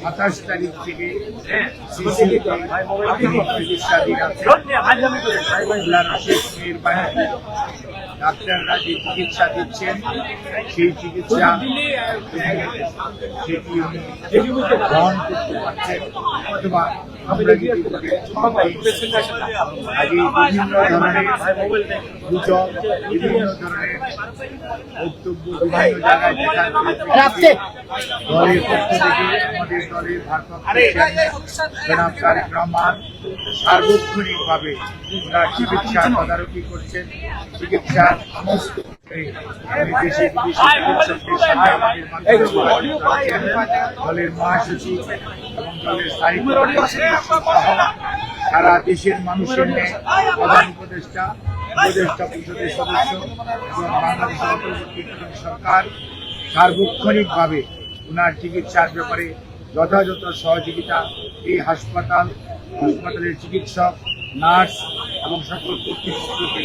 সাতাশ তারিখ থেকে আছে ডাক্তাররা যে চিকিৎসা দিচ্ছেন সেই চিকিৎসা সেটি গ্রহণ করতে পারছেন। অথবা আমরা যদি আগে বিভিন্ন ধরনের গুজব বিভিন্ন ধরনের বক্তব্য বিভিন্ন জায়গায় রাখতে। দলের পক্ষ থেকে আমাদের দলের ভারপ্রাপ্ত চেয়ারম্যান জনাব তারেক রহমান সার্বক্ষণিকভাবে ওনার চিকিৎসা তদারকি করছেন চিকিৎসার সমস্ত সারা দেশের মানুষের প্রধান উপদেষ্টা উপদেষ্টা পরিষদের সদস্য এবং অন্তর্বর্তীকালীন সরকার সার্বক্ষণিকভাবে ওনার চিকিৎসার ব্যাপারে যথাযথ সহযোগিতা এই হাসপাতাল, হাসপাতালের চিকিৎসক, নার্স এবং সকল কর্তৃপক্ষকে